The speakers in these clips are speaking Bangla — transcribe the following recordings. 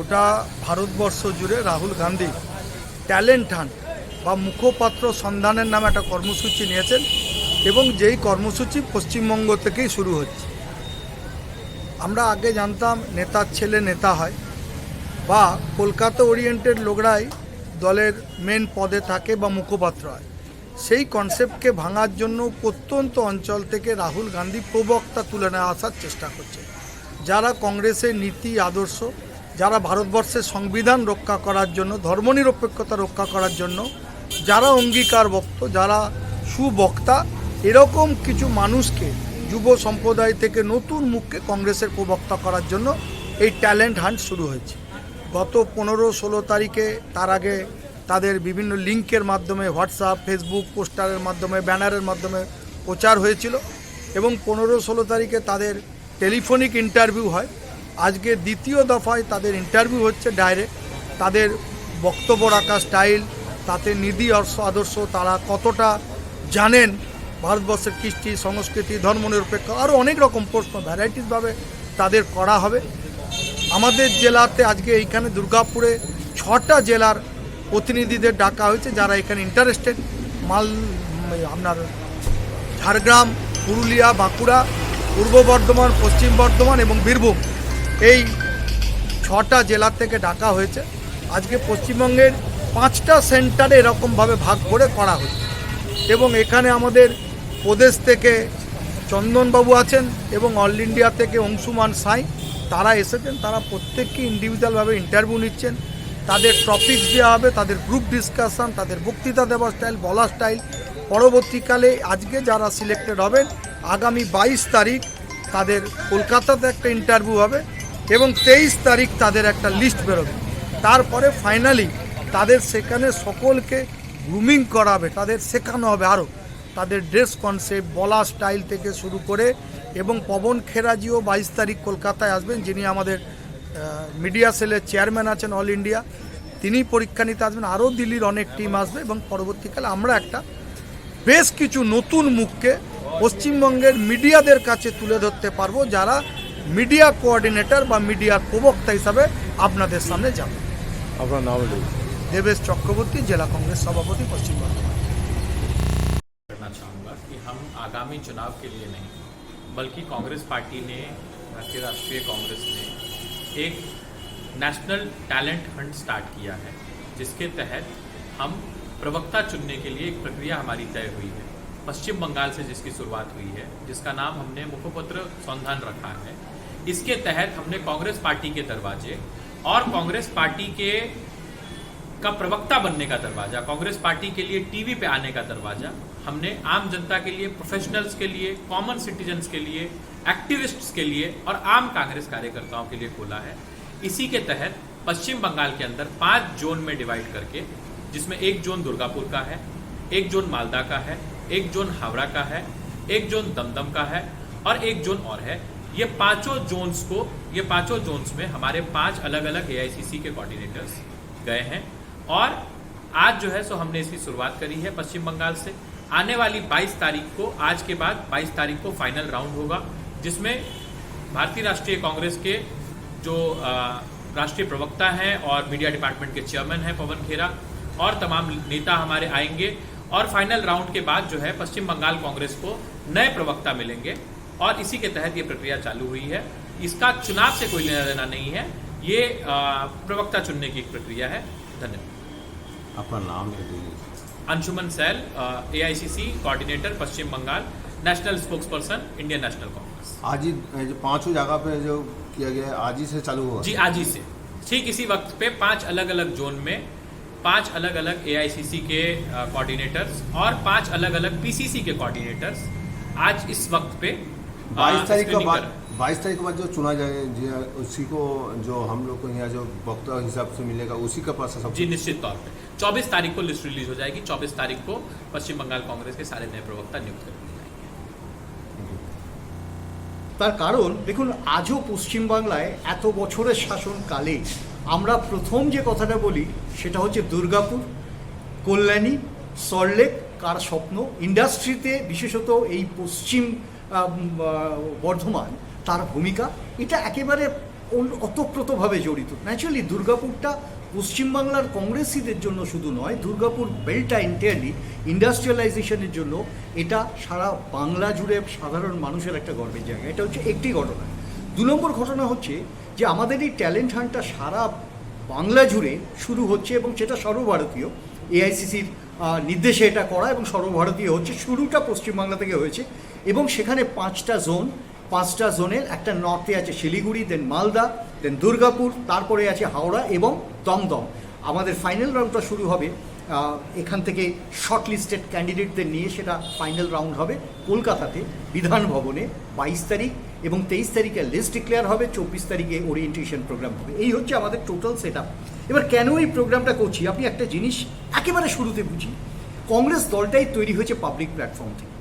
গোটা ভারতবর্ষ জুড়ে রাহুল গান্ধী ট্যালেন্ট হান্ট বা মুখপাত্র সন্ধানের নামে একটা কর্মসূচি নিয়েছেন এবং যেই কর্মসূচি পশ্চিমবঙ্গ থেকেই শুরু হচ্ছে। আমরা আগে জানতাম নেতার ছেলে নেতা হয় বা কলকাতা ওরিয়েন্টেড লোকরাই দলের মেন পদে থাকে বা মুখপাত্র হয়। সেই কনসেপ্টকে ভাঙার জন্য প্রত্যন্ত অঞ্চল থেকে রাহুল গান্ধী প্রবক্তা তুলে নিয়ে আসার চেষ্টা করছে। যারা কংগ্রেসের নীতি, আদর্শ যারা ভারতবর্ষের সংবিধান রক্ষা করার জন্য, ধর্মনিরপেক্ষতা রক্ষা করার জন্য যারা অঙ্গীকার বক্ত যারা সুবক্তা, এরকম কিছু মানুষকে যুব সম্প্রদায় থেকে নতুন মুখকে কংগ্রেসের প্রবক্তা করার জন্য এই ট্যালেন্ট হান্ট শুরু হয়েছে। গত পনেরো ষোলো তারিখে তার আগে তাদের বিভিন্ন লিঙ্কের মাধ্যমে হোয়াটসঅ্যাপ, ফেসবুক, পোস্টারের মাধ্যমে, ব্যানারের মাধ্যমে প্রচার হয়েছিল এবং পনেরো ষোলো তারিখে তাদের টেলিফোনিক ইন্টারভিউ হয়। আজকে দ্বিতীয় দফায় তাদের ইন্টারভিউ হচ্ছে ডাইরেক্ট তাদের বক্তব্য রাখা স্টাইল তাতে নিধি আদর্শ- আদর্শ, তারা কতটা জানেন ভারতবর্ষের কৃষ্টি, সংস্কৃতি ধর্মনিরপেক্ষ আরও অনেক রকম প্রশ্ন ভ্যারাইটিসভাবে তাদের করা হবে। আমাদের জেলাতে আজকে এইখানে দুর্গাপুরে ছটা জেলার প্রতিনিধিদের ডাকা হয়েছে যারা এখানে ইন্টারেস্টেড মাল, আপনার ঝাড়গ্রাম, পুরুলিয়া, বাঁকুড়া, পূর্ব বর্ধমান, পশ্চিম বর্ধমান এবং বীরভূম। এই ছটা জেলা থেকে ডাকা হয়েছে। আজকে পশ্চিমবঙ্গের পাঁচটা সেন্টারে এরকমভাবে ভাগ করে করা হচ্ছে এবং এখানে আমাদের প্রদেশ থেকে চন্দনবাবু আছেন এবং অল ইন্ডিয়া থেকে অংশুমান সাই, তারা এসেছেন, তারা প্রত্যেককে ইন্ডিভিজুয়ালভাবে ইন্টারভিউ নিচ্ছেন। তাদের টপিকস দেওয়া হবে, তাদের গ্রুপ ডিসকাশন তাদের বক্তৃতা দেওয়ার স্টাইল বলার স্টাইল পরবর্তীকালে আজকে যারা সিলেক্টেড হবেন, আগামী বাইশ তারিখ তাদের কলকাতাতে একটা ইন্টারভিউ হবে। এবং তেইশ তারিখ তাদের একটা লিস্ট বেরোবে। তারপরে ফাইনালি তাদের সেখানে সকলকে গ্রুমিং করাবে, তাদের শেখানো হবে আরও তাদের ড্রেস কনসেপ্ট বলা স্টাইল থেকে শুরু করে এবং পবন খেরাজিও বাইশ তারিখ কলকাতায় আসবেন, যিনি আমাদের মিডিয়া সেলের চেয়ারম্যান আছেন অল ইন্ডিয়া তিনি পরীক্ষা নিতে আসবেন। আরও দিল্লির অনেক টিম আসবে এবং পরবর্তীকালে আমরা একটা বেশ কিছু নতুন মুখকে পশ্চিমবঙ্গের মিডিয়াদের কাছে তুলে ধরতে পারব, যারা মিডিয়া কোঅর্ডিনেটর বা মিডিয়ার প্রবক্তা হিসাবে আপনাদের সামনে যাবে আপনার নাম লিখুন দেবেশ চক্রবর্তী জেলা কংগ্রেস সভাপতি পশ্চিম বর্ধমান करना चाहूँगा कि हम आगामी चुनाव के लिए नहीं बल्कि कांग्रेस पार्टी ने भारतीय राष्ट्रीय कांग्रेस ने एक नेशनल टैलेंट फंड स्टार्ट किया है जिसके तहत हम प्रवक्ता चुनने के लिए एक प्रक्रिया हमारी तय हुई है पश्चिम बंगाल से जिसकी शुरुआत हुई है, जिसका नाम हमने मुखपत्र संधान रखा है। इसके तहत हमने कांग्रेस पार्टी के दरवाजे और कांग्रेस पार्टी के का प्रवक्ता बनने का दरवाज़ा, कांग्रेस पार्टी के लिए टीवी पे आने का दरवाज़ा, हमने आम जनता के लिए प्रोफेशनल्स के लिए कॉमन सिटीजन्स के लिए एक्टिविस्ट्स के लिए और आम कांग्रेस कार्यकर्ताओं के लिए खोला है। इसी के तहत पश्चिम बंगाल के अंदर पाँच जोन में डिवाइड करके, जिसमें एक जोन दुर्गापुर का है, एक जोन मालदा का है एक जोन हावड़ा का है, एक जोन दमदम का है और एक जोन और है। ये पाँचों जोन्स को, ये पाँचों जोन्स में हमारे पाँच अलग अलग एआईसीसी के कोऑर्डिनेटर्स गए हैं और आज जो है, सो हमने इसकी शुरुआत करी है पश्चिम बंगाल से। आने वाली 22 तारीख को, आज के बाद 22 तारीख को फाइनल राउंड होगा, जिसमें भारतीय राष्ट्रीय कांग्रेस के जो राष्ट्रीय प्रवक्ता हैं और मीडिया डिपार्टमेंट के चेयरमैन हैं पवन खेरा और तमाम नेता हमारे आएँगे। और फाइनल राउंड के बाद जो है पश्चिम बंगाल कांग्रेस को नए प्रवक्ता मिलेंगे और इसी के तहत ये प्रक्रिया चालू हुई है। इसका चुनाव से कोई लेना देना नहीं है। ये प्रवक्ता चुनने की एक प्रक्रिया है। धन्यवाद। नाम Anshuman Sail A I C C coordinator Paschim Bengal national spokesperson Indian National Congress आज ही पाँचों जगह पे जो किया गया आज ही से चालू हुआ जी आज ही से। ठीक इसी वक्त पे पाँच अलग अलग जोन में पांच अलग अलग ए के कोऑर्डिनेटर्स और पांच अलग अलग पीसीसी के कोऑर्डिनेटर्स आज इस वक्त पे अ, बाईस तारीख का screening बाद कर- बाईस तारीख के बाद जो चुना जाए जो उसी को जो हम लोग को यहाँ जो वक्ता हिसाब से मिलेगा उसी का पास सब जी निश्चित तौर पे 24 तारीख को लिस्ट रिलीज हो जाएगी 24 तारीख को पश्चिम बंगाल कांग्रेस के सारे नए प्रवक्ता नियुक्त कर दिए जाएंगे তার কারণ দেখুন আজও পশ্চিমবাংলায় এত বছরের শাসনকালে আমরা প্রথম যে কথাটা বলি, সেটা হচ্ছে দুর্গাপুর, কল্যাণী সল্টলেক কার স্বপ্ন? ইন্ডাস্ট্রিতে বিশেষত এই পশ্চিম বর্ধমান, তার ভূমিকা, এটা একেবারে ওতপ্রোতভাবে জড়িত। ন্যাচুরালি দুর্গাপুরটা পশ্চিমবাংলার কংগ্রেসিদের জন্য শুধু নয়, দুর্গাপুর বেলটা এন্টায়ারলি ইন্ডাস্ট্রিয়ালাইজেশনের জন্য এটা সারা বাংলা জুড়ে সাধারণ মানুষের একটা গর্বের জায়গা। এটা হচ্ছে একটি ঘটনা। দু নম্বর ঘটনা হচ্ছে যে আমাদের এই ট্যালেন্ট হান্টটা সারা বাংলা জুড়ে শুরু হচ্ছে এবং সেটা সর্বভারতীয়। এআইসিসির নির্দেশে এটা করা এবং সর্বভারতীয় হচ্ছে। শুরুটা পশ্চিমবাংলা থেকে হয়েছে এবং সেখানে পাঁচটা জোন, পাঁচটা জোনের একটা নর্থে আছে শিলিগুড়ি দেন মালদা দেন দুর্গাপুর, তারপরে আছে হাওড়া এবং দমদম। আমাদের ফাইনাল রাউন্ডটা শুরু হবে এখান থেকে শর্ট লিস্টেড ক্যান্ডিডেটদের নিয়ে সেটা ফাইনাল রাউন্ড হবে কলকাতাতে বিধান ভবনে বাইশ তারিখ। এবং তেইশ তারিখে লিস্ট ডিক্লেয়ার হবে, চব্বিশ তারিখে ওরিয়েন্টেশন প্রোগ্রাম হবে। এই হচ্ছে আমাদের টোটাল সেট এবার কেন এই প্রোগ্রামটা করছি? আপনি একটা জিনিস একেবারে শুরুতে বুঝি। কংগ্রেস দলটাই তৈরি হয়েছে পাবলিক প্ল্যাটফর্ম থেকে।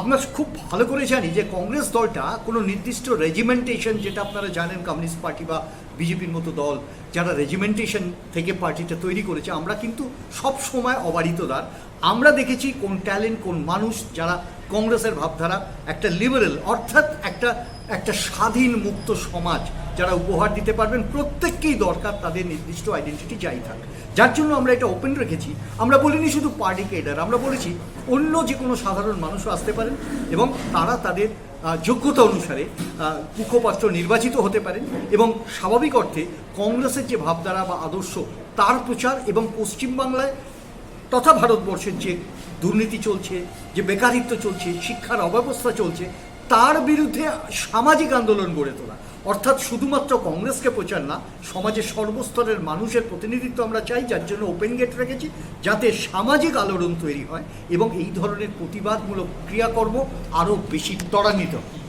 আপনার খুব ভালো করে জানি যে কংগ্রেস দলটা কোনো নির্দিষ্ট রেজিমেন্টেশন যেটা আপনারা জানেন কমিউনিস্ট পার্টি বা বিজেপির মতো দল, যারা রেজিমেন্টেশন থেকে পার্টিটা তৈরি করেছে, আমরা কিন্তু সব সময় অবারিতদার। আমরা দেখেছি কোন ট্যালেন্ট কোন মানুষ যারা কংগ্রেসের ভাবধারা একটা লিবারেল অর্থাৎ একটা একটা স্বাধীন মুক্ত সমাজ যারা উপহার দিতে পারবেন, প্রত্যেককেই দরকার তাদের নির্দিষ্ট আইডেন্টিটি যাই থাক। যার জন্য আমরা এটা ওপেন রেখেছি। আমরা বলিনি শুধু পার্টি কেডার আমরা বলেছি অন্য যে কোনো সাধারণ মানুষও আসতে পারেন এবং তারা তাদের যোগ্যতা অনুসারে মুখপাত্র নির্বাচিত হতে পারেন এবং স্বাভাবিক অর্থে কংগ্রেসের যে ভাবধারা বা আদর্শ, তার প্রচার এবং পশ্চিমবাংলায় তথা ভারতবর্ষের যে দুর্নীতি চলছে, যে বেকারিত্ব চলছে, শিক্ষার অব্যবস্থা চলছে, তার বিরুদ্ধে সামাজিক আন্দোলন গড়ে তোলা। অর্থাৎ শুধুমাত্র কংগ্রেসকে প্রচার না, সমাজের সর্বস্তরের মানুষের প্রতিনিধিত্ব আমরা চাই, যার জন্য ওপেন গেট রেখেছি, যাতে সামাজিক আলোড়ন তৈরি হয় এবং এই ধরনের প্রতিবাদমূলক ক্রিয়াকর্ম আরও বেশি ত্বরান্বিত হয়।